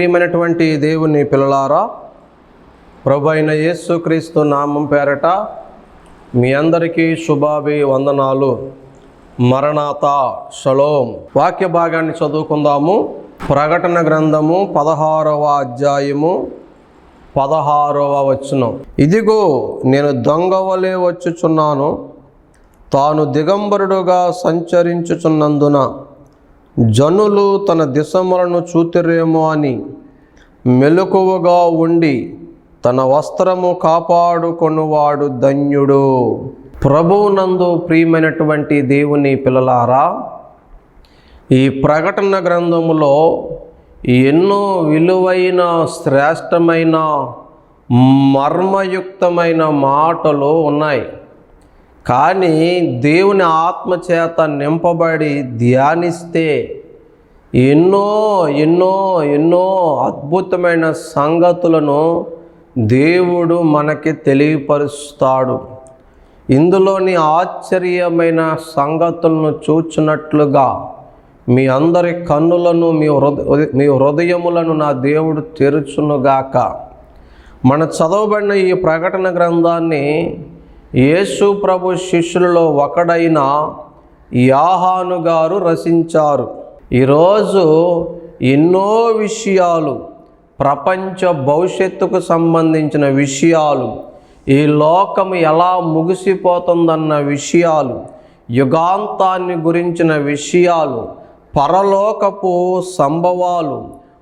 ప్రియమైనటువంటి దేవుని పిల్లలారా ప్రభు అయిన యేసుక్రీస్తు నామం పేరట మీ అందరికీ శుభాభి వందనాలు. మరణాత షలోం. వాక్య భాగాన్ని చదువుకుందాము. ప్రకటన గ్రంథము పదహారవ అధ్యాయము పదహారవ వచనం. ఇదిగో నేను దొంగవలే వచ్చుచున్నాను. తాను దిగంబరుడుగా సంచరించుచున్నందున జనులు తన దిశములను చూతిరేమో అని మెలకువగా ఉండి తన వస్త్రము కాపాడుకొనువాడు ధన్యుడు. ప్రభువునందు ప్రియమైనటువంటి దేవుని పిల్లలారా ఈ ప్రకటన గ్రంథములో ఎన్నో విలువైన శ్రేష్టమైన మర్మయుక్తమైన మాటలు ఉన్నాయి. కానీ దేవుని ఆత్మ చేత నింపబడి ధ్యానిస్తే ఎన్నో ఎన్నో ఎన్నో అద్భుతమైన సంగతులను దేవుడు మనకి తెలియపరుస్తాడు. ఇందులోని ఆశ్చర్యమైన సంగతులను చూచినట్లుగా మీ అందరి కన్నులను మీ హృదయ మీ హృదయములను నా దేవుడు తెరుచునుగాక. మన చదవబడిన ఈ ప్రకటన గ్రంథాన్ని యేసు ప్రభు శిష్యులలో ఒకడైన యాహాను గారు రచించారు. ఈరోజు ఎన్నో విషయాలు ప్రపంచ భవిష్యత్తుకు సంబంధించిన విషయాలు ఈ లోకం ఎలా ముగిసిపోతుందన్న విషయాలు యుగాంతాన్ని గురించిన విషయాలు పరలోకపు సంభవాలు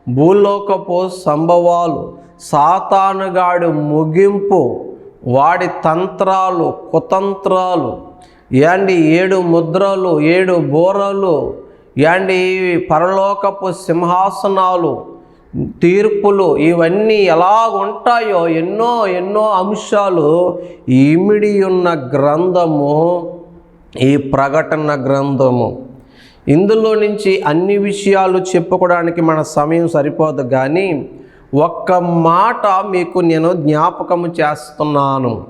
భూలోకపు సంభవాలు సాతానుగాడు ముగింపు వాడి తంత్రాలు కుతంత్రాలు యాండి ఏడు ముద్రలు ఏడు బోరలు యాండి పరలోకపు సింహాసనాలు తీర్పులు ఇవన్నీ ఎలా ఉంటాయో ఎన్నో ఎన్నో అంశాలు ఇమిడి ఉన్న గ్రంథము ఈ ప్రకటన గ్రంథము. ఇందులో నుంచి అన్ని విషయాలు చెప్పుకోవడానికి మన సమయం సరిపోదు కానీ ఒక్క మాట మీకు నేను జ్ఞాపకము చేస్తున్నాను.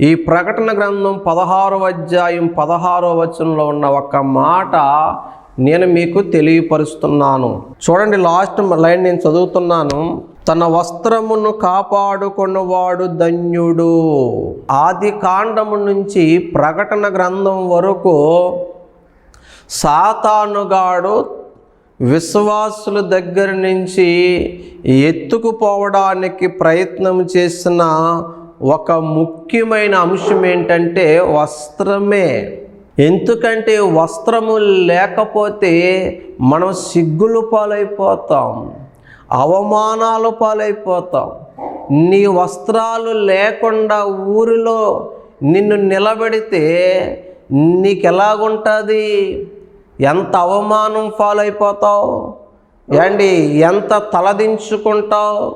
ఈ ప్రకటన గ్రంథం పదహారో అధ్యాయం పదహారో వచనంలో ఉన్న ఒక్క మాట నేను మీకు తెలియపరుస్తున్నాను. చూడండి లాస్ట్ లైన్ నేను చదువుతున్నాను. తన వస్త్రమును కాపాడుకున్నవాడు ధన్యుడు. ఆది కాండము నుంచి ప్రకటన గ్రంథం వరకు సాతానుగాడు విశ్వాసుల దగ్గర నుంచి ఎత్తుకుపోవడానికి ప్రయత్నం చేసిన ఒక ముఖ్యమైన అంశం ఏంటంటే వస్త్రమే. ఎందుకంటే వస్త్రము లేకపోతే మనం సిగ్గులు పాలైపోతాం అవమానాలు పాలైపోతాం. నీ వస్త్రాలు లేకుండా ఊరిలో నిన్ను నిలబెడితే నీకు ఎలాగుంటుంది ఎంత అవమానం ఫాలో అయిపోతావు ఏండి ఎంత తలదించుకుంటావు?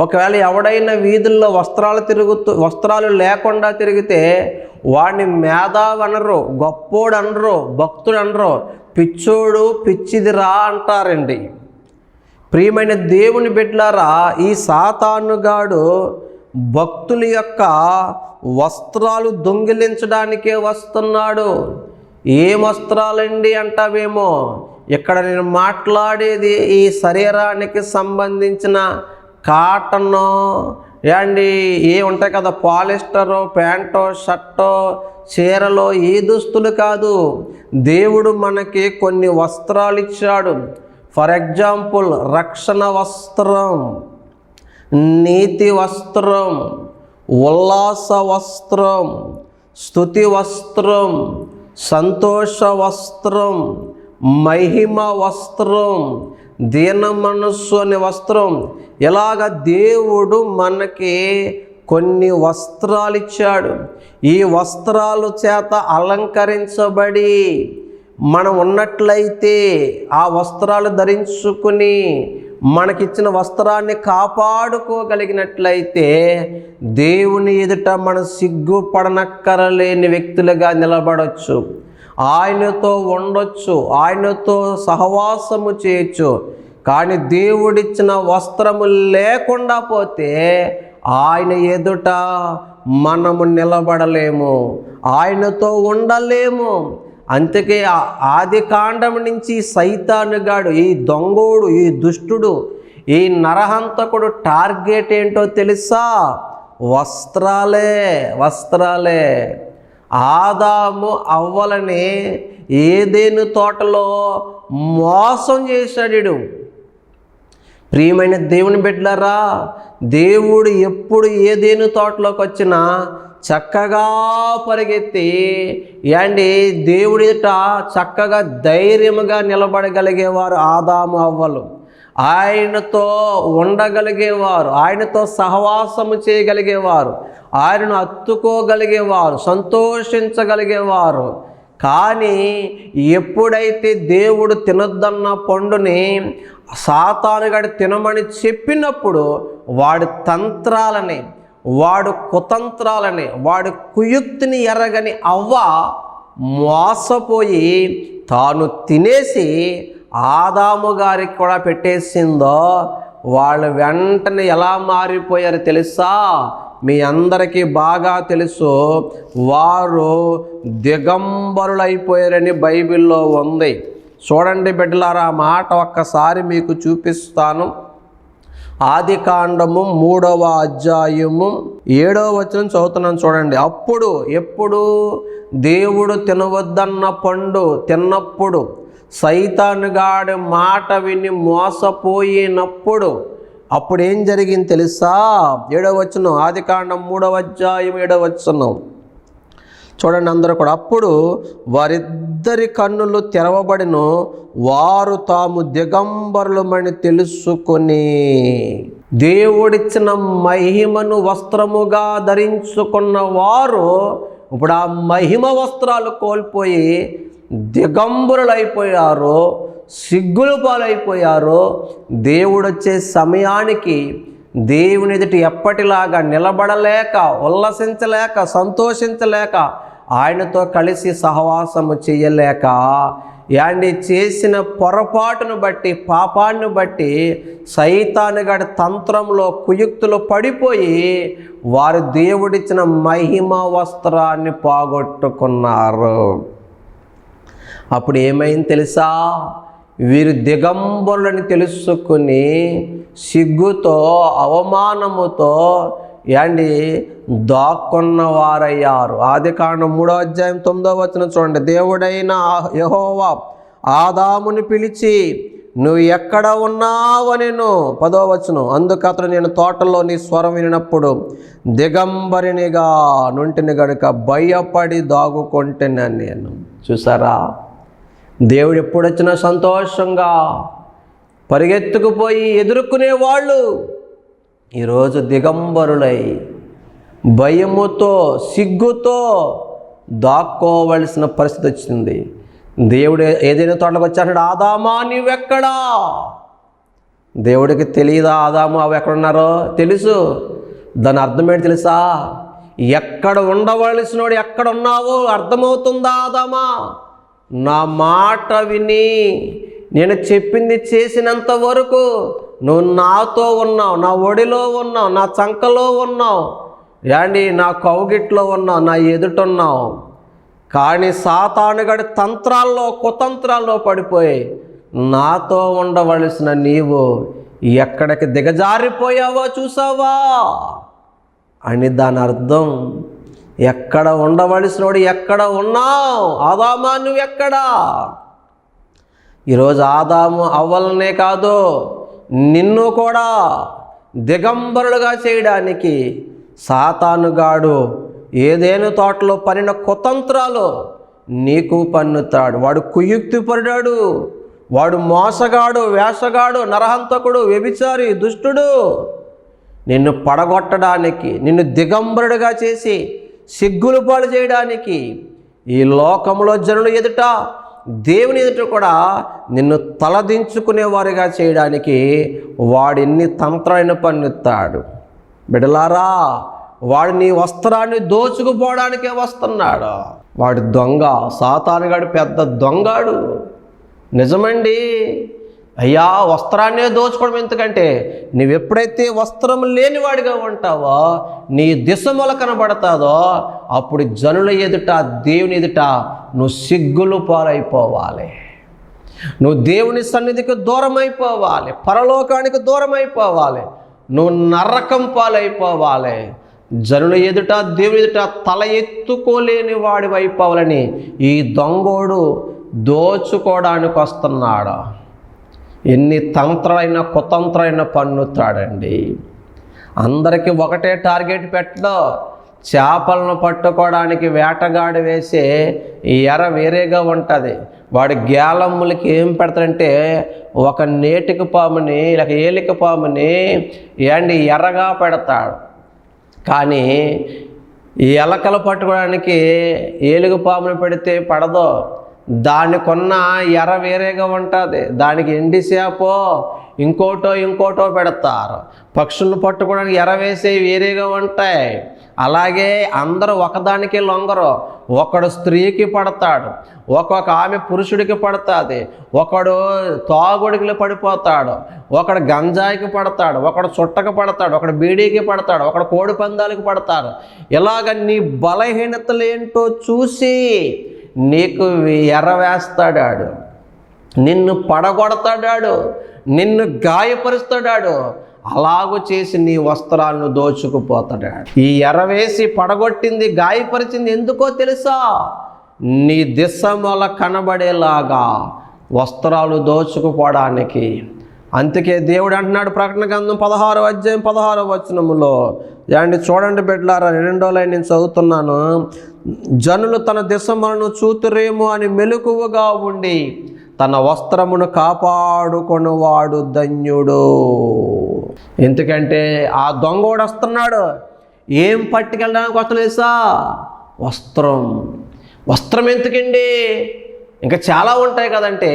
ఒకవేళ ఎవడైనా వీధుల్లో వస్త్రాలు తిరుగుతూ వస్త్రాలు లేకుండా తిరిగితే వాడిని మేధావి అనరు గొప్పోడు అనరు భక్తుడు అనరు. పిచ్చోడు పిచ్చిదిరా అంటారండి. ప్రియమైన దేవుని బిడ్డలారా ఈ సాతానుగాడు భక్తుల యొక్క వస్త్రాలు దొంగిలించడానికే వస్తున్నాడు. ఏం వస్త్రాలండి అంటావేమో? ఇక్కడ నేను మాట్లాడేది ఈ శరీరానికి సంబంధించిన కాటన్. అండి ఏ ఉంటాయి కదా పాలిస్టరో ప్యాంటో షర్టో చీరలో ఏ దుస్తులు కాదు. దేవుడు మనకి కొన్ని వస్త్రాలు ఇచ్చాడు. ఫర్ ఎగ్జాంపుల్ రక్షణ వస్త్రం నీతి వస్త్రం ఉల్లాస వస్త్రం స్థుతి వస్త్రం సంతోష వస్త్రం మహిమ వస్త్రం. దీన మనస్సు అనే వస్త్రం ఇలాగ దేవుడు మనకి కొన్ని వస్త్రాలు ఇచ్చాడు ఈ వస్త్రాలు చేత అలంకరించబడి మనం ఉన్నట్లయితే ఆ వస్త్రాలు ధరించుకుని మనకిచ్చిన వస్త్రాన్ని కాపాడుకోగలిగినట్లయితే దేవుని ఎదుట మన సిగ్గుపడనక్కరలేని వ్యక్తులుగా నిలబడవచ్చు ఆయనతో ఉండొచ్చు ఆయనతో సహవాసము చేయొచ్చు. కానీ దేవుడిచ్చిన వస్త్రము లేకుండా పోతే ఆయన ఎదుట మనము నిలబడలేము. ఆయనతో ఉండలేము. అంతకే ఆది కాండం నుంచి సైతానుగాడు ఈ దొంగోడు ఈ దుష్టుడు ఈ నరహంతకుడు టార్గెట్ ఏంటో తెలుసా? వస్త్రాలే వస్త్రాలే. ఆదాము అవ్వలని ఏదేను తోటలో మోసం చేశాడు ప్రియమైన దేవుని బిడ్డలారా దేవుడు ఎప్పుడు ఏదేను తోటలోకి వచ్చినా చక్కగా పరిగెత్తి ఏండి దేవుడిట చక్కగా ధైర్యముగా నిలబడగలిగేవారు ఆదాము అవ్వలు. ఆయనతో ఉండగలిగేవారు ఆయనతో సహవాసము చేయగలిగేవారు ఆయనను అత్తుకోగలిగేవారు సంతోషించగలిగేవారు. కానీ ఎప్పుడైతే దేవుడు తినొద్దన్న పండుని సాతానుగాడు తినమని చెప్పినప్పుడు వాడి తంత్రాలని వాడు కుతంత్రాలని వాడు కుయుక్తిని ఎరగని అవ్వ మోసపోయి తాను తినేసి ఆదాము గారికి కూడా పెట్టేసిందో వాళ్ళు వెంటనే ఎలా మారిపోయారు తెలుసా? మీ అందరికీ బాగా తెలుసు వారు దిగంబరులైపోయారని బైబిల్లో ఉంది. చూడండి బిడ్డలారా మాట ఒక్కసారి మీకు చూపిస్తాను. ఆది కాండము మూడవ అధ్యాయము ఏడవ వచనం చదువుతున్నాను చూడండి. అప్పుడు ఎప్పుడు దేవుడు తినవద్దన్న పండు తిన్నప్పుడు సైతానుగాడి మాట విని మోసపోయినప్పుడు అప్పుడు ఏం జరిగింది తెలుసా? ఏడవ వచనం ఆది కాండం మూడవ అధ్యాయం ఏడవ వచనం. చూడండి అందరూ కూడా. అప్పుడు వారిద్దరి కన్నులు తెరవబడిను వారు తాము దిగంబరులమని తెలుసుకొని దేవుడిచ్చిన మహిమను వస్త్రముగా ధరించుకున్న వారు ఇప్పుడు ఆ మహిమ వస్త్రాలు కోల్పోయి దిగంబరులైపోయారు సిగ్గులు పాలైపోయారు. దేవుడు వచ్చే సమయానికి దేవుని ఎదుటి ఎప్పటిలాగా నిలబడలేక ఉల్లసించలేక సంతోషించలేక ఆయనతో కలిసి సహవాసము చేయలేక యాండి చేసిన పొరపాటును బట్టి పాపాన్ని బట్టి సైతానుగడి తంత్రంలో కుయుక్తులు పడిపోయి వారు దేవుడిచ్చిన మహిమ వస్త్రాన్ని పోగొట్టుకున్నారు. అప్పుడు ఏమైంది తెలుసా? వీరు దిగంబరులని తెలుసుకుని సిగ్గుతో అవమానముతో ఏండి దాక్కున్న వారయ్యారు ఆది కాండం మూడో అధ్యాయం తొమ్మిదో వచ్చిన చూడండి. దేవుడైన యహోవా ఆదాముని పిలిచి నువ్వు ఎక్కడ ఉన్నావనెను పదో వచ్చును అందుకు నేను తోటలో నీ స్వరం వినినప్పుడు దిగంబరినిగా నుంటిని గనుక భయపడి దాగుకుంటున్నాను నేను. చూసారా? దేవుడు ఎప్పుడు వచ్చినా సంతోషంగా పరిగెత్తుకుపోయి ఎదుర్కొనేవాళ్ళు. ఈరోజు దిగంబరులై భయముతో సిగ్గుతో దాక్కోవలసిన పరిస్థితి వచ్చింది. దేవుడు ఏదైనా తోటలకు వచ్చాడు ఆదామా నీవెక్కడా దేవుడికి తెలియదా ఆదాము అవి ఎక్కడున్నారో? తెలుసు. దాని అర్థమేంటి తెలుసా? ఎక్కడ ఉండవలసినోడు ఎక్కడున్నావో? అర్థమవుతుందా ఆదామా? నా మాట విని నేను చెప్పింది చేసినంత వరకు నువ్వు నాతో ఉన్నావు నా ఒడిలో ఉన్నావు నా చంకలో ఉన్నావు యాండి నా కౌగిట్లో ఉన్నావు నా ఎదుటున్నావు కానీ సాతానుగడి తంత్రాల్లో కుతంత్రాల్లో పడిపోయి నాతో ఉండవలసిన నీవు ఎక్కడికి దిగజారిపోయావో చూసావా? అని దాని అర్థం ఎక్కడ ఉండవలసినోడు ఎక్కడ ఉన్నావు? ఆదామా నువ్వు ఎక్కడా ఈరోజు ఆదాము అవ్వలనే కాదు నిన్ను కూడా దిగంబరులుగా చేయడానికి సాతానుగాడు ఏదేను తోటలో పనిన కుతంత్రాలు నీకు పన్నుతాడు. వాడు కుయుక్తిపడాడు వాడు మోసగాడు వేషగాడు నరహంతకుడు వ్యభిచారి దుష్టుడు. నిన్ను పడగొట్టడానికి నిన్ను దిగంబరుడుగా చేసి సిగ్గులు పాలు చేయడానికి ఈ లోకంలో జనులు ఎదుట దేవుని ఎదుట కూడా నిన్ను తలదించుకునేవారుగా చేయడానికి వాడిన్ని తంత్రాలను పన్నుతాడు. బిడలారా వాడు నీ వస్త్రాన్ని దోచుకుపోవడానికే వస్తున్నాడు. వాడు దొంగ సాతానుగాడు పెద్ద దొంగాడు. నిజమండి. అయ్యా వస్త్రాన్నే దోచుకోవడం ఎందుకంటే నువ్వు ఎప్పుడైతే వస్త్రం లేనివాడిగా ఉంటావో నీ దిశముల కనబడతాదో అప్పుడు జనుల ఎదుట దేవుని ఎదుట నువ్వు సిగ్గులు పాలైపోవాలి. నువ్వు దేవుని సన్నిధికి దూరం అయిపోవాలి పరలోకానికి దూరం అయిపోవాలి నువ్వు నరకం పాలైపోవాలి. జనుల ఎదుట దేవుని ఎదుట తల ఎత్తుకోలేని వాడివైపోవాలని అయిపోవాలని ఈ దొంగోడు దోచుకోవడానికి వస్తున్నాడు. ఎన్ని తంత్రాలైన కుతంత్రాలైన పన్నుతాడండి. అందరికీ ఒకటే టార్గెట్ పెట్టడం చేపలను పట్టుకోవడానికి వేటగాడు వేసే ఈ ఎర వేరేగా ఉంటుంది. వాడి గేలమ్ములకి ఏం పెడతాడంటే ఒక నేటికి పాముని లేక ఏలిక పాముని ఏండి ఎర్రగా పెడతాడు. కానీ ఈ ఎలకలు పట్టుకోవడానికి ఏలుగు పామును పెడితే పడదు. దానికున్న ఎర వేరేగా ఉంటుంది. దానికి ఎండి చేపో ఇంకోటో ఇంకోటో పెడతారు. పక్షులను పట్టుకోవడానికి ఎర వేసే వేరేగా ఉంటాయి. అలాగే అందరూ ఒకదానికి లొంగరు. ఒకడు స్త్రీకి పడతాడు. ఒక్కొక్క ఆమె పురుషుడికి పడుతుంది. ఒకడు తాగుడికి పడిపోతాడు. ఒకడు గంజాయికి పడతాడు. ఒకడు చుట్టకు పడతాడు. ఒకడు బీడీకి పడతాడు. ఒకడు కోడి పందాలకి పడతాడు ఇలాగ నీ బలహీనతలు ఏంటో చూసి నీకు ఎర్రవేస్తాడాడు. నిన్ను పడగొడతాడాడు. నిన్ను గాయపరుస్తాడాడు. అలాగూ చేసి నీ వస్త్రాలను దోచుకుపోతాడాడు. ఈ ఎర్రవేసి పడగొట్టింది గాయపరిచింది ఎందుకో తెలుసా? నీ దిశ మొల కనబడేలాగా వస్త్రాలు దోచుకుపోవడానికి అందుకే దేవుడు అంటున్నాడు ప్రకటన గ్రంథం పదహారు అధ్యాయం పదహారు వచనములో. ఏమండి చూడండి బిడ్డలారా రెండో లైన్ నేను చదువుతున్నాను. జనులు తన దిశములను చూతురేమో అని మెలకువగా ఉండి తన వస్త్రమును కాపాడుకొనువాడు ధన్యుడు. ఎందుకంటే ఆ దొంగోడు వస్తున్నాడు. ఏం పట్టుకెళ్ళడానికి వస్తలేసా వస్త్రం. వస్త్రం ఎందుకండి? ఇంకా చాలా ఉంటాయి కదంటే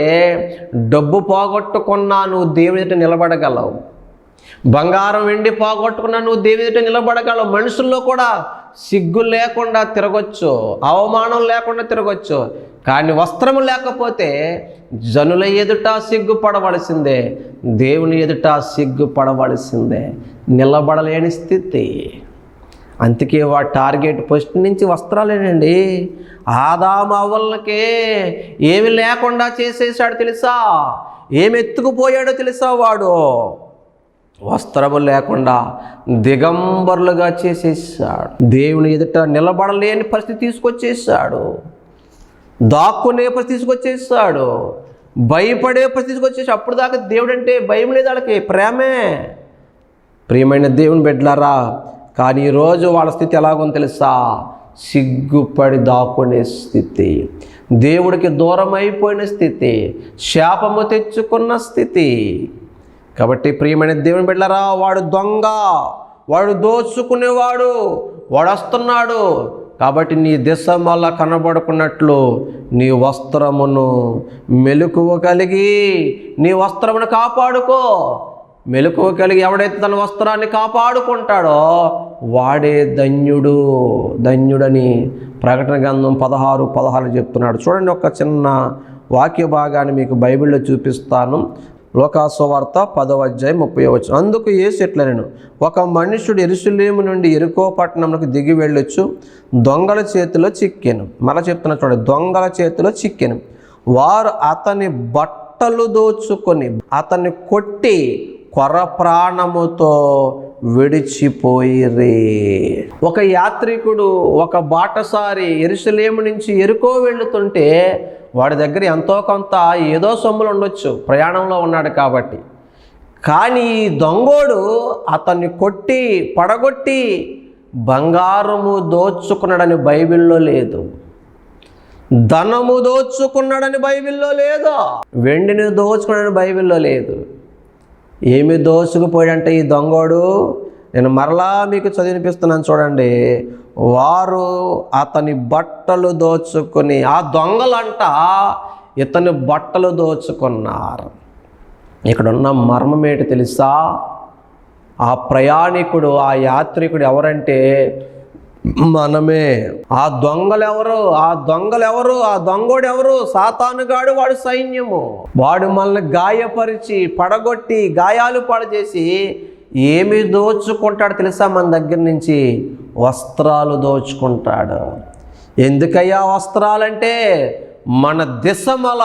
డబ్బు పోగొట్టుకున్నా నువ్వు దేవుని ఎదుట నిలబడగలవు. బంగారం వెండి పోగొట్టుకున్నా నువ్వు దేవుని ఎదుట నిలబడగలవు. మనుషుల్లో కూడా సిగ్గు లేకుండా తిరగొచ్చు అవమానం లేకుండా తిరగొచ్చు. కానీ వస్త్రము లేకపోతే జనుల ఎదుట సిగ్గు పడవలసిందే దేవుని ఎదుట సిగ్గు పడవలసిందే. నిలబడలేని స్థితి. అందుకే వా టార్గెట్ ఫస్ట్ నుంచి వస్త్రాలేనండి. ఆదామవ్వలకే ఏమి లేకుండా చేసేసాడు తెలుసా? ఏమి ఎత్తుకుపోయాడో తెలుసా వాడు? వస్త్రము లేకుండా దిగంబరులుగా చేసేసాడు. దేవుని ఎదుట నిలబడలేని పరిస్థితి తీసుకొచ్చేసాడు. దాక్కునే పరిస్థితి తీసుకొచ్చేసాడు. భయపడే పరిస్థితి తీసుకొచ్చేసి అప్పుడు దాకా దేవుడు అంటే భయం లేదు వాళ్ళకి ప్రేమే. ప్రియమైన దేవుని బిడ్డలారా కానీ ఈరోజు వాళ్ళ స్థితి ఎలాగో తెలుసా? సిగ్గుపడి దాక్కునే స్థితి. దేవుడికి దూరం అయిపోయిన స్థితి. శాపము తెచ్చుకున్న స్థితి. కాబట్టి ప్రియమైన దేవుని బిడ్డరా వాడు దొంగ వాడు దోచుకునేవాడు వాడు వస్తున్నాడు కాబట్టి నీ దిశ వల్ల కనబడుకున్నట్లు నీ వస్త్రమును మెలకువ కలిగి నీ వస్త్రమును కాపాడుకో. మెలకువ కలిగి ఎవడైతే తన వస్త్రాన్ని కాపాడుకుంటాడో వాడే ధన్యుడు ధన్యుడని ప్రకటన గ్రంథం పదహారు పదహారు చెప్తున్నాడు. చూడండి ఒక చిన్న వాక్య భాగాన్ని మీకు బైబిల్లో చూపిస్తాను. లోకాసువార్త పదవ అధ్యాయం ముప్పై వచ్చు అందుకు ఏ సెట్ల నేను ఒక మనుషుడు ఎరుసలేము నుండి ఎరుకోపట్నంకు దిగి వెళ్ళొచ్చు దొంగల చేతిలో చిక్కెను. మళ్ళీ చెప్తున్నా చూడండి దొంగల చేతిలో చిక్కెను. వారు అతని బట్టలు దోచుకొని అతన్ని కొట్టి కొర ప్రాణముతో విడిచిపోయిరే. ఒక యాత్రికుడు ఒక బాటసారి ఎరుసలేము నుంచి ఎరుకో వెళుతుంటే వాడి దగ్గర ఎంతో కొంత ఏదో సొమ్ములు ఉండొచ్చు ప్రయాణంలో ఉన్నాడు కాబట్టి. కానీ దొంగోడు అతన్ని కొట్టి పడగొట్టి బంగారము దోచుకున్నాడని బైబిల్లో లేదు. ధనము దోచుకున్నాడని బైబిల్లో లేదు. వెండిని దోచుకున్నాడని బైబిల్లో లేదు. ఏమి దోసుకుపోయాడంటే ఈ దొంగోడు? నేను మరలా మీకు చదివినిపిస్తున్నాను చూడండి. వారు అతని బట్టలు దోచుకుని ఆ దొంగలంట ఇతని బట్టలు దోచుకున్నారు. ఇక్కడున్న మర్మం ఏంటి తెలుసా? ఆ ప్రయాణికుడు ఆ యాత్రికుడు ఎవరంటే మనమే. ఆ దొంగలు ఎవరు ఆ దొంగలు ఎవరు ఆ దొంగోడు ఎవరు సాతానుగాడు వాడు సైన్యము. వాడు మనల్ని గాయపరిచి పడగొట్టి గాయాలు పడచేసి ఏమి దోచుకుంటాడు తెలుసా మన దగ్గర నుంచి? వస్త్రాలు దోచుకుంటాడు. ఎందుకయ్యా వస్త్రాలంటే మన దిశమల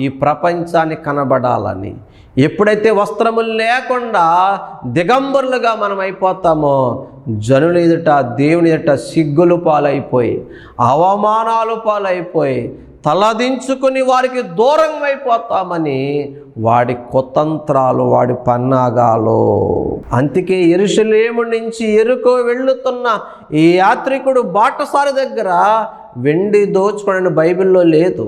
ఈ ప్రపంచాన్ని కనబడాలని. ఎప్పుడైతే వస్త్రములు లేకుండా దిగంబరులుగా మనం అయిపోతామో జనులు ఎదుట దేవుని ఎదుట సిగ్గులు పాలైపోయి అవమానాలు పాలైపోయి తలదించుకుని వారికి దూరం అయిపోతామని వాడి కుతంత్రాలు వాడి పన్నాగాలు. అందుకే ఎరుసలేము నుంచి ఎరుకో వెళ్ళుతున్న ఈ యాత్రికుడు బాటసారి దగ్గర వెండి దోచుకోవడానికి బైబిల్లో లేదు.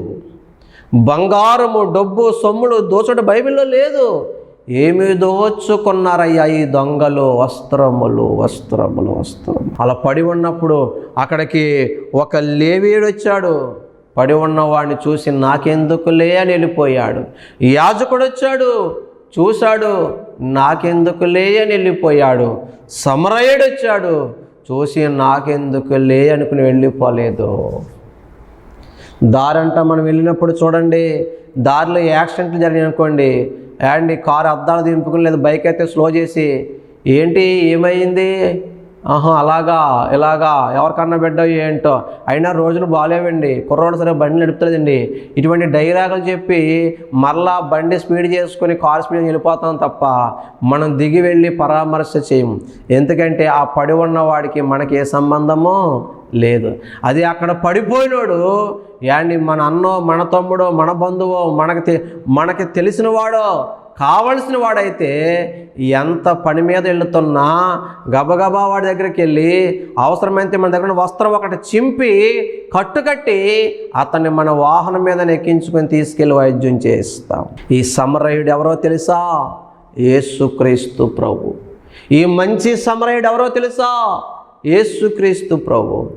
బంగారము డబ్బు సొమ్ములు దోచడం బైబిల్లో లేదు. ఏమి దోచుకున్నారయ్యా ఈ దొంగలు? వస్త్రములు వస్త్రములు వస్త్రం అలా పడి ఉన్నప్పుడు అక్కడికి ఒక లేవీడు వచ్చాడు. పడి ఉన్నవాడిని చూసి నాకెందుకులే అని వెళ్ళిపోయాడు. యాజకుడు వచ్చాడు. చూశాడు నాకెందుకులే అని వెళ్ళిపోయాడు. సమరయుడు వచ్చాడు. చూసి నాకెందుకులే అనుకుని వెళ్ళిపోలేదు. దారంట మనం వెళ్ళినప్పుడు చూడండి దారిలో యాక్సిడెంట్లు జరిగినాయి అనుకోండి. అండ్ కారు అద్దాలు దింపుకుని లేదా బైక్ అయితే స్లో చేసి ఏంటి ఏమైంది? ఆహా అలాగా ఇలాగా ఎవరికన్నా బిడ్డ ఏంటో. అయినా రోజులు బాగాలేవండి కుర్రోడు సరే బండి నడుపుతుందండి ఇటువంటి డైలాగులు చెప్పి మరలా బండి స్పీడ్ చేసుకొని కార్ స్పీడ్ వెళ్ళిపోతాం తప్ప మనం దిగి వెళ్ళి పరామర్శ చేయము ఎందుకంటే ఆ పడి ఉన్న వాడికి మనకి ఏ సంబంధమో లేదు. అది అక్కడ పడిపోయినోడు యాండి మన అన్నో మన తమ్ముడో మన బంధువో మనకి మనకి తెలిసిన వాడో కావలసిన వాడైతే ఎంత పని మీద వెళ్తున్నా గబగబా వాడి దగ్గరికి వెళ్ళి అవసరమైతే మన దగ్గర వస్త్రం ఒకటి చింపి కట్టుకట్టి అతన్ని మన వాహనం మీద ఎక్కించుకొని తీసుకెళ్ళి వైద్యం చేస్తాం. ఈ సమరయుడు ఎవరో తెలుసా? యేసుక్రీస్తు ప్రభు. ఈ మంచి సమరయుడు ఎవరో తెలుసా? యేసుక్రీస్తు ప్రభు.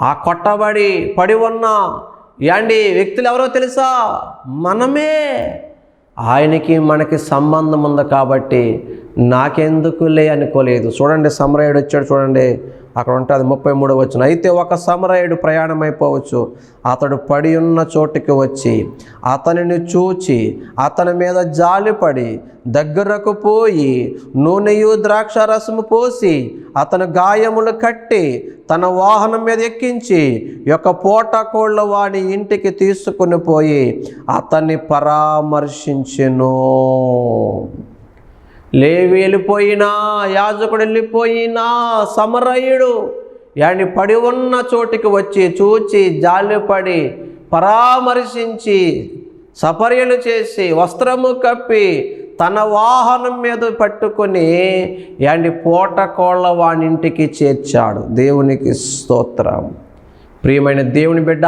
ఆ కొట్టబడి పడి ఉన్న యాండి వ్యక్తులు ఎవరో తెలుసా? మనమే. ఆయనకి మనకి సంబంధం ఉంది కాబట్టి నాకెందుకులే అనుకోలేదు. చూడండి సమరయుడు వచ్చాడు చూడండి. అక్కడ ఉంటుంది ముప్పై మూడు వచ్చిన అయితే ఒక సమరయుడు ప్రయాణం అయిపోవచ్చు అతడు పడి ఉన్న చోటుకి వచ్చి అతనిని చూచి అతని మీద జాలిపడి దగ్గరకు పోయి నూనెయు ద్రాక్ష రసము పోసి అతను గాయములు కట్టి తన వాహనం మీద ఎక్కించి యొక్క పూట కోళ్ళ వాని ఇంటికి తీసుకుని పోయి అతన్ని పరామర్శించెను. లేవి వెళ్ళిపోయినా యాజకుడు వెళ్ళిపోయినా సమరయుడు యాని పడి ఉన్న చోటికి వచ్చి చూచి జాలిపడి పరామర్శించి సపర్యలు చేసి వస్త్రము కప్పి తన వాహనం మీద పట్టుకొని యాండి పోట కోళ్ళ వానింటికి చేర్చాడు. దేవునికి స్తోత్రం. ప్రియమైన దేవుని బిడ్డ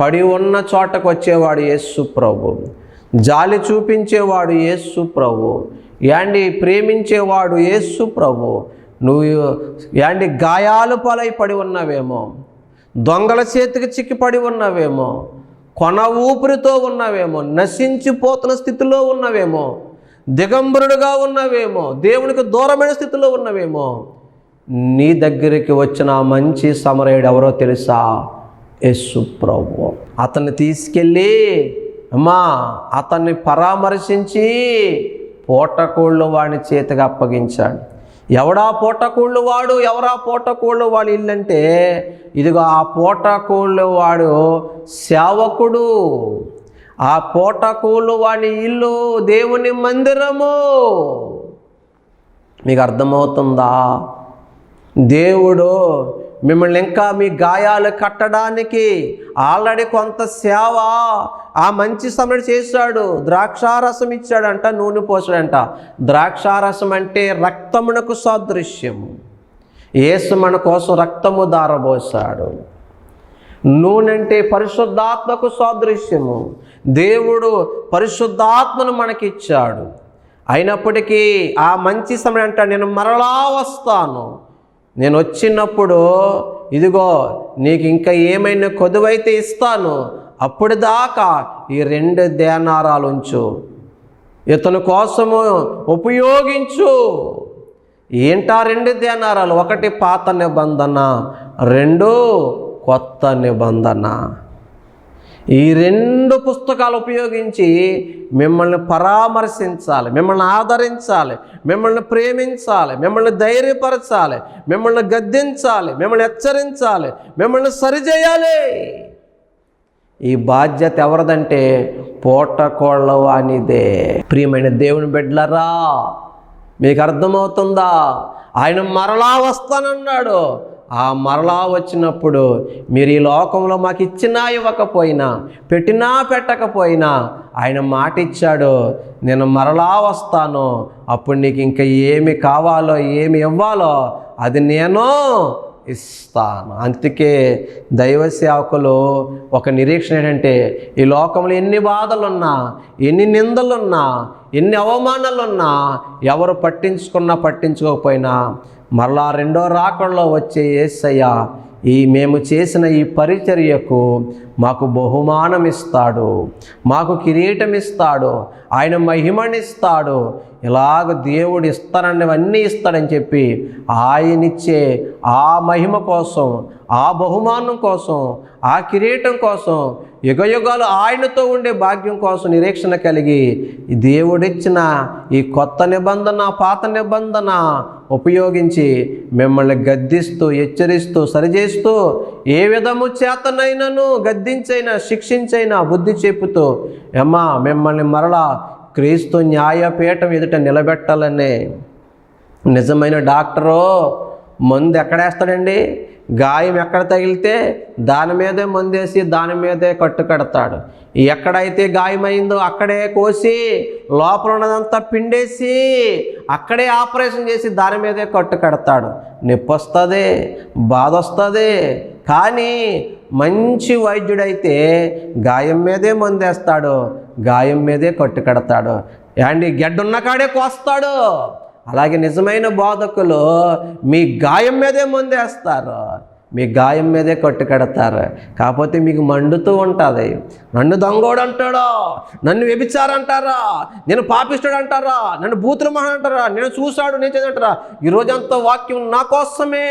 పడి ఉన్న చోటకు వచ్చేవాడు యేసు ప్రభు. జాలి చూపించేవాడు యేసు ప్రభు. యాండి ప్రేమించేవాడు యేసు ప్రభు. నువ్వు యాండి గాయాలు పాలై పడి ఉన్నావేమో దొంగల చేతికి చిక్కిపడి ఉన్నావేమో కొన ఊపిరితో ఉన్నావేమో నశించిపోతున్న స్థితిలో ఉన్నావేమో దిగంబరుడుగా ఉన్నావేమో దేవునికి దూరమైన స్థితిలో ఉన్నావేమో నీ దగ్గరికి వచ్చిన మంచి సమరయుడు ఎవరో తెలుసా? యస్సు ప్రభు. అతన్ని తీసుకెళ్ళి అమ్మా అతన్ని పరామర్శించి పూటకోళ్ళు వాడిని చేతికి అప్పగించాడు. ఎవడా పూటకోళ్ళు వాడు? ఎవరా పూటకోళ్ళు వాడి ఇల్లు అంటే ఇదిగో ఆ పూటకోళ్ళు వాడు సేవకుడు. ఆ పూటకోళ్ళు వాడి ఇల్లు దేవుని మందిరము. మీకు అర్థమవుతుందా? దేవుడు మిమ్మల్ని ఇంకా మీ గాయాలు కట్టడానికి ఆల్రెడీ కొంత సేవ ఆ మంచి సమయం చేశాడు. ద్రాక్షారసం ఇచ్చాడంట నూనె పోసాడంట. ద్రాక్షారసం అంటే రక్తమునకు సాదృశ్యం యేసు మన కోసం రక్తము దారబోసాడు నూనె అంటే పరిశుద్ధాత్మకు సాదృశ్యము. దేవుడు పరిశుద్ధాత్మను మనకిచ్చాడు. అయినప్పటికీ ఆ మంచి సమయం అంట నేను మరలా వస్తాను. నేను వచ్చినప్పుడు ఇదిగో నీకు ఇంకా ఏమైనా కొదువైతే ఇస్తాను. అప్పుడు దాకా ఈ రెండు దేనారాలు ఉంచు. ఇతని కోసము ఉపయోగించు. ఏంటా రెండు దేనారాలు? ఒకటి పాత నిబంధన రెండు కొత్త నిబంధన. ఈ రెండు పుస్తకాలు ఉపయోగించి మిమ్మల్ని పరామర్శించాలి మిమ్మల్ని ఆదరించాలి మిమ్మల్ని ప్రేమించాలి మిమ్మల్ని ధైర్యపరచాలి మిమ్మల్ని గద్దించాలి మిమ్మల్ని హెచ్చరించాలి మిమ్మల్ని సరిచేయాలి. ఈ బాధ్యత ఎవరిదంటే పూటకోళ్ళ వానిదే. ప్రియమైన దేవుని బిడ్డలరా మీకు అర్థమవుతుందా? ఆయన మరలా వస్తానన్నాడు. ఆ మరలా వచ్చినప్పుడు మీరు ఈ లోకంలో మాకు ఇచ్చినా ఇవ్వకపోయినా పెట్టినా పెట్టకపోయినా ఆయన మాట ఇచ్చాడు నేను మరలా వస్తాను. అప్పుడు నీకు ఇంకా ఏమి కావాలో ఏమి ఇవ్వాలో అది నేను ఇస్తాను. అందుకే దైవ సేవకులు ఒక నిరీక్షణ ఏంటంటే ఈ లోకంలో ఎన్ని బాధలున్నా ఎన్ని నిందలున్నా ఎన్ని అవమానాలున్నా ఎవరు పట్టించుకున్నా పట్టించుకోకపోయినా మరలా రెండో రాకడలో వచ్చే ఏసయ్య ఈ మేము చేసిన ఈ పరిచర్యకు మాకు బహుమానం ఇస్తాడు మాకు కిరీటం ఇస్తాడు ఆయన మహిమనిస్తాడు. ఇలాగ దేవుడు ఇస్తానన్నవన్నీ ఇస్తాడని చెప్పి ఆయనిచ్చే ఆ మహిమ కోసం ఆ బహుమానం కోసం ఆ కిరీటం కోసం యుగయుగాలు ఆయనతో ఉండే భాగ్యం కోసం నిరీక్షణ కలిగి దేవుడిచ్చిన ఈ కొత్త నిబంధన పాత నిబంధన ఉపయోగించి మిమ్మల్ని గద్దిస్తూ హెచ్చరిస్తూ సరిచేస్తూ ఏ విధము చేతనైనను గద్దించైనా శిక్షించైనా బుద్ధి చెప్పుతూ అమ్మా మిమ్మల్ని మరలా క్రీస్తు న్యాయపీఠం ఎదుట నిలబెట్టాలనే నిజమైన డాక్టరు మందు ఎక్కడేస్తాడండి? గాయం ఎక్కడ తగిలితే దాని మీదే మందేసి దాని మీదే కట్టు కడతాడు. ఎక్కడైతే గాయమైందో అక్కడే కోసి లోపల ఉన్నదంతా పిండేసి అక్కడే ఆపరేషన్ చేసి దాని మీదే కట్టు కడతాడు. నొప్పి వస్తుంది బాధ వస్తుంది కానీ మంచి వైద్యుడైతే గాయం మీదే మందేస్తాడు. గాయం మీదే కట్టు కడతాడు. యాండి గెడ్డున్న కాడే కోస్తాడు. అలాగే నిజమైన బోధకులు మీ గాయం మీదే ముందేస్తారు. మీ గాయం మీదే కొట్టు కడతారు. కాకపోతే మీకు మండుతూ ఉంటుంది. నన్ను దొంగోడు అంటాడో? నన్ను వ్యభిచారంటారా నేను పాపిస్తాడు అంటారా? నన్ను బూతులు మహా అంటారా? నేను చూశాడు నేను చదివంటారా ఈరోజంతా వాక్యం నా కోసమే.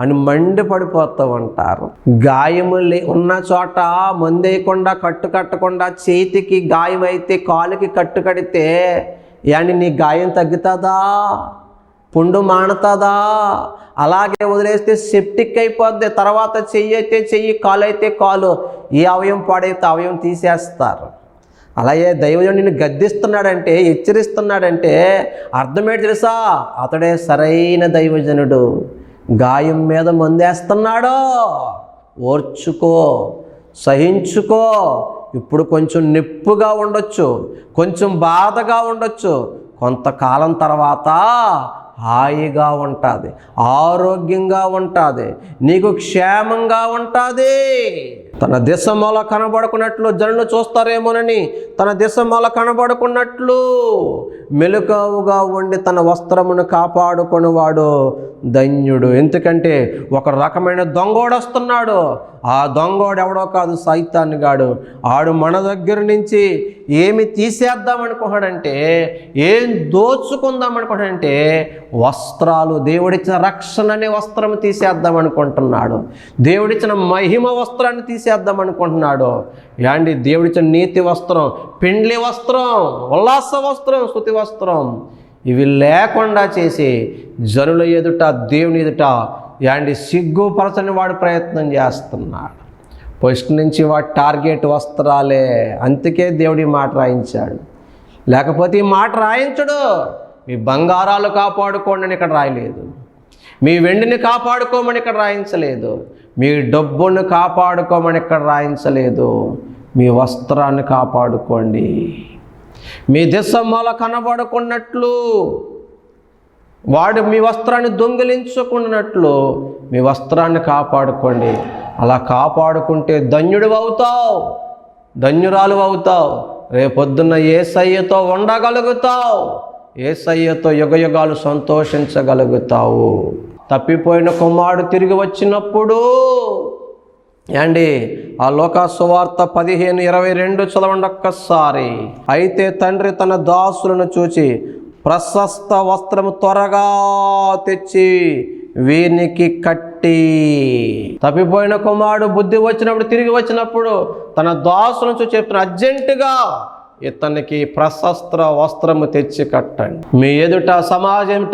అని మండిపడిపోతూ ఉంటారు గాయము లే ఉన్న చోట మందేయకుండా కట్టు కట్టకుండా చేతికి గాయం అయితే కాలుకి కట్టు కడితే యాని నీ గాయం తగ్గుతుందా? పుండు మానుతుందా? అలాగే వదిలేస్తే సెప్టిక్ అయిపోద్ది. తర్వాత చెయ్యి అయితే చెయ్యి కాలు అయితే కాలు. ఈ అవయం పాడైతే అవయం తీసేస్తారు. అలాగే దైవజం నిన్ను గద్దిస్తున్నాడంటే హెచ్చరిస్తున్నాడంటే అర్థమేటి తెలుసా? అతడే సరైన దైవజనుడు. గాయం మీద మందేస్తున్నాడో? ఓర్చుకో సహించుకో. ఇప్పుడు కొంచెం నిప్పుగా ఉండొచ్చు కొంచెం బాధగా ఉండొచ్చు. కొంతకాలం తర్వాత హాయిగా ఉంటుంది ఆరోగ్యంగా ఉంటుంది నీకు క్షేమంగా ఉంటుంది. తన దిశమూల కనబడుకున్నట్లు జనులు చూస్తారేమోనని తన దిశమూల కనబడుకున్నట్లు మెలుకవుగా ఉండి తన వస్త్రమును కాపాడుకునేవాడు ధన్యుడు. ఎందుకంటే ఒక రకమైన దొంగోడు వస్తున్నాడు ఆ దొంగోడు ఎవడో కాదు సైతాన్ని గాడు. ఆడు మన దగ్గర నుంచి ఏమి తీసేద్దాం అనుకున్నాడంటే ఏం దోచుకుందాం అనుకున్నాడంటే వస్త్రాలు. దేవుడిచ్చిన రక్షణ అనే వస్త్రం తీసేద్దాం అనుకుంటున్నాడు దేవుడిచ్చిన మహిమ వస్త్రాన్ని తీసేద్దాం అనుకుంటున్నాడు. యాండి దేవుడిచ్చిన నీతి వస్త్రం పెండ్లి వస్త్రం ఉల్లాస వస్త్రం స్థుతి వస్త్రం ఇవి లేకుండా చేసి జనుల ఎదుట దేవుని ఎదుట యాండి సిగ్గుపరచని వాడు ప్రయత్నం చేస్తున్నాడు. ఫస్ట్ నుంచి వాడు టార్గెట్ వస్త్రాలే. అందుకే దేవుడి మాట రాయించాడు. లేకపోతే ఈ మాట రాయించడు. మీ బంగారాలు కాపాడుకోండి అని ఇక్కడ రాయలేదు. మీ వెండిని కాపాడుకోమని ఇక్కడ రాయించలేదు. మీ డబ్బును కాపాడుకోమని ఇక్కడ రాయించలేదు. మీ వస్త్రాన్ని కాపాడుకోండి. మీ దిశమ్మల కనబడుకున్నట్లు వాడు మీ వస్త్రాన్ని దొంగిలించుకున్నట్లు మీ వస్త్రాన్ని కాపాడుకోండి. అలా కాపాడుకుంటే ధన్యుడు అవుతావు ధన్యురాలు అవుతావు. రేపొద్దున్న ఏసయ్యతో ఉండగలుగుతావు ఏసయ్యతో యుగ యుగాలు సంతోషించగలుగుతావు. తప్పిపోయిన కుమారుడు తిరిగి వచ్చినప్పుడు అండి ఆ లోకాసువార్త పదిహేను ఇరవై రెండు చదవండి ఒక్కసారి. అయితే తండ్రి తన దాసులను చూచి ప్రశస్త వస్త్రము త్వరగా తెచ్చి వీనికి కట్టి. తప్పిపోయిన కుమారుడు బుద్ధి వచ్చినప్పుడు తిరిగి వచ్చినప్పుడు తన దాసులను చూసి చెప్తున్న అర్జెంటుగా ఇతనికి ప్రశస్త్ర వస్త్రము తెచ్చి కట్టండి. మీ ఎదుట సమాజం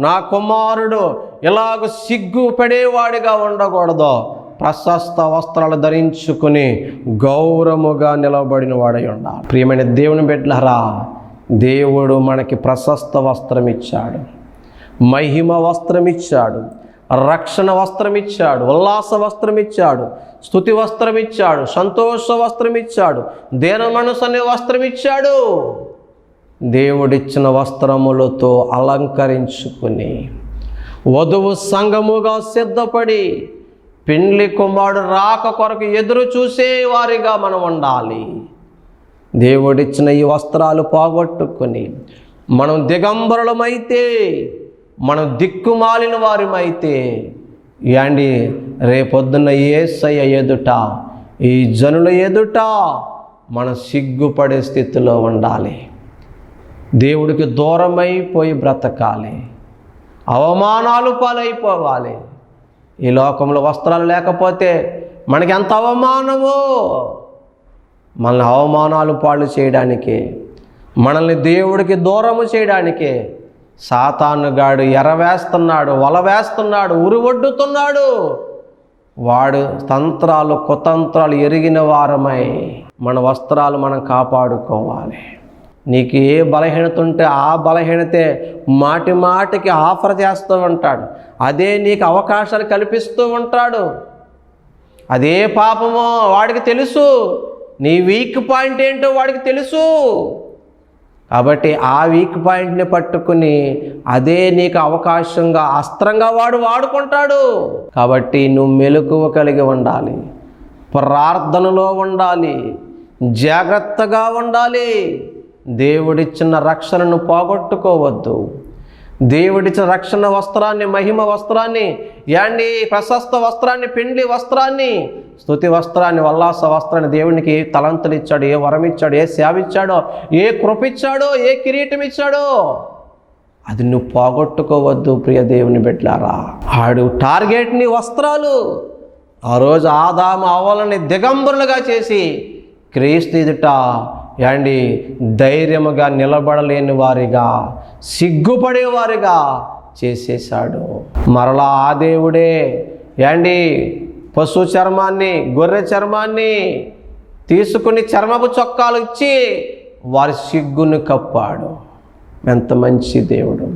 నా కుమారుడు ఇలాగ సిగ్గుపడేవాడిగా ఉండకూడదు ప్రశస్త వస్త్రాలు ధరించుకుని గౌరవముగా నిలబడిన వాడై ఉండాలి. ప్రియమైన దేవుని బిడ్డలరా దేవుడు మనకి ప్రశస్త వస్త్రం ఇచ్చాడు మహిమ వస్త్రం ఇచ్చాడు రక్షణ వస్త్రం ఇచ్చాడు ఉల్లాస వస్త్రం ఇచ్చాడు స్థుతి వస్త్రం ఇచ్చాడు సంతోష వస్త్రం ఇచ్చాడు దేన మనసు అనే వస్త్రం ఇచ్చాడు దేవుడిచ్చిన వస్త్రములతో అలంకరించుకుని వధువు సంగముగా సిద్ధపడి పెండ్లి కుమారుడు రాక కొరకు ఎదురు చూసే వారిగా మనం ఉండాలి. దేవుడిచ్చిన ఈ వస్త్రాలు పోగొట్టుకొని మనం దిగంబరులమైతే మనం దిక్కుమాలిన వారిమైతే యాండి రేపొద్దున్న ఏసయ్య ఎదుట ఈ జనుల ఎదుట మనం సిగ్గుపడే స్థితిలో ఉండాలి. దేవుడికి దూరమైపోయి బ్రతకాలి. అవమానాలు పాలైపోవాలి. ఈ లోకంలో వస్త్రాలు లేకపోతే మనకి ఎంత అవమానమో? మనల్ని అవమానాలు పాలు చేయడానికి మనల్ని దేవుడికి దూరము చేయడానికి సాతానుగాడు ఎరవేస్తున్నాడు వల వేస్తున్నాడు ఉరివొడ్డుతున్నాడు వాడు తంత్రాలు కుతంత్రాలు ఎరిగిన వారమై మన వస్త్రాలు మనం కాపాడుకోవాలి. నీకు ఏ బలహీనత ఉంటే ఆ బలహీనతే మాటి మాటికి ఆఫర్ చేస్తూ ఉంటాడు. అదే నీకు అవకాశాలు కల్పిస్తూ ఉంటాడు. అదే పాపమో వాడికి తెలుసు. నీ వీక్ పాయింట్ ఏంటో వాడికి తెలుసు. కాబట్టి ఆ వీక్ పాయింట్ని పట్టుకుని అదే నీకు అవకాశంగా అస్త్రంగా వాడు వాడుకుంటాడు. కాబట్టి నువ్వు మెలకువ కలిగి ఉండాలి. ప్రార్థనలో ఉండాలి. జాగ్రత్తగా ఉండాలి. దేవుడిచ్చిన రక్షణను పోగొట్టుకోవద్దు. దేవుడిచ్చిన రక్షణ వస్త్రాన్ని మహిమ వస్త్రాన్ని యాండి ప్రశస్త వస్త్రాన్ని పిండి వస్త్రాన్ని స్తుతి వస్త్రాన్ని వల్లాస వస్త్రాన్ని దేవునికి ఏ తలంతలు ఇచ్చాడు ఏ వరం ఇచ్చాడు ఏ సేవ ఇచ్చాడో ఏ కృపిచ్చాడో ఏ కిరీటం ఇచ్చాడో అది నువ్వు పోగొట్టుకోవద్దు ప్రియ దేవుని బిడ్డారా ఆడు టార్గెట్ని వస్త్రాలు ఆ రోజు ఆదాము అవ్వాలని దిగంబరులుగా చేసి క్రీస్తు ఎదుట యాండి ధైర్యముగా నిలబడలేని వారిగా సిగ్గుపడేవారిగా చేసేశాడు. మరలా ఆ దేవుడే యాండి పశు చర్మాన్ని గొర్రె చర్మాన్ని తీసుకుని చర్మపు చొక్కాలు ఇచ్చి వారి సిగ్గును కప్పాడు. ఎంత మంచి దేవుడు.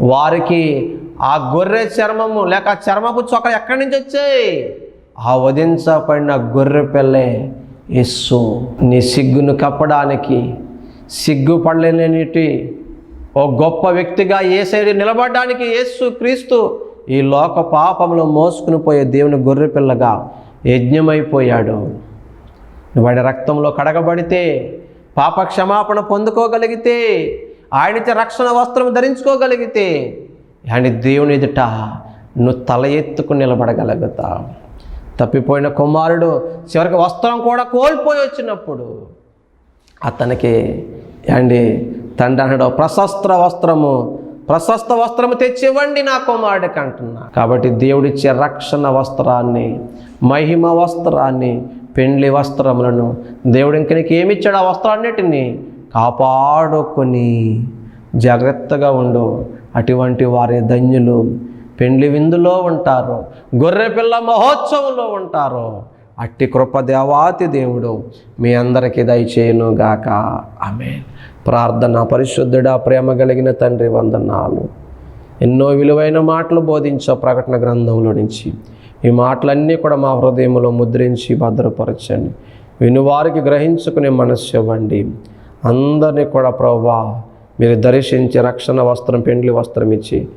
వారికి ఆ గొర్రె చర్మము లేక చర్మపు చొక్క ఎక్కడి నుంచి వచ్చాయి? ఆ వధించబడిన గొర్రె పిల్లే యస్సు నీ సిగ్గును కప్పడానికి సిగ్గుపడలేనిటి. ఓ గొప్ప వ్యక్తిగా ఏ సైడ్ నిలబడడానికి యేసు క్రీస్తు ఈ లోక పాపంలో మోసుకుని పోయే దేవుని గొర్రె పిల్లగా యజ్ఞమైపోయాడు. వాడి రక్తంలో కడగబడితే పాప క్షమాపణ పొందుకోగలిగితే ఆయనచే రక్షణ వస్త్రం ధరించుకోగలిగితే ఆయన దేవుని ఎదుట నువ్వు తల ఎత్తుకు నిలబడగలుగుతావు. తప్పిపోయిన కుమారుడు చివరికి వస్త్రం కూడా కోల్పోయి వచ్చినప్పుడు అతనికి అండి తండ్రి అన్నాడు ప్రశస్త్ర వస్త్రము ప్రశస్త వస్త్రము తెచ్చివ్వండి నా కుమారుడికి అంటున్నా. కాబట్టి దేవుడిచ్చే రక్షణ వస్త్రాన్ని మహిమ వస్త్రాన్ని పెండ్లి వస్త్రములను దేవుడు ఇంక నీకు ఏమిచ్చాడు ఆ వస్త్రాన్నిటిని కాపాడుకొని జాగ్రత్తగా ఉండు. అటువంటి వారి ధన్యులు పెండ్లి విందులో ఉంటారు గొర్రెపిల్ల మహోత్సవంలో ఉంటారు. అట్టి కృప దేవాతి దేవుడు మీ అందరికీ దయచేయనుగాక. ఆమె ప్రార్థన పరిశుద్ధుడా ప్రేమ కలిగిన తండ్రి వందనాలు. ఎన్నో విలువైన మాటలు బోధించో ప్రకటన గ్రంథంలో నుంచి. ఈ మాటలన్నీ కూడా మా హృదయంలో ముద్రించి భద్రపరచండి. వినువారికి గ్రహించుకునే మనస్సు ఇవ్వండి. అందరినీ కూడా ప్రభా మీరు దర్శించి రక్షణ వస్త్రం పెండ్లి వస్త్రం ఇచ్చి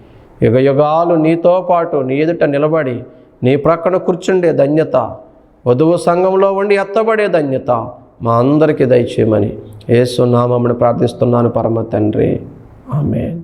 యుగయుగాలు నీతో పాటు నీ ఎదుట నిలబడి నీ ప్రక్కన కూర్చుండే ధన్యత వధువు సంఘంలో ఉండి ఎత్తబడే ధన్యత మా అందరికీ దయచేయమని ఏసునామమును ప్రార్థిస్తున్నాను పరమ తండ్రి. ఆమెన్.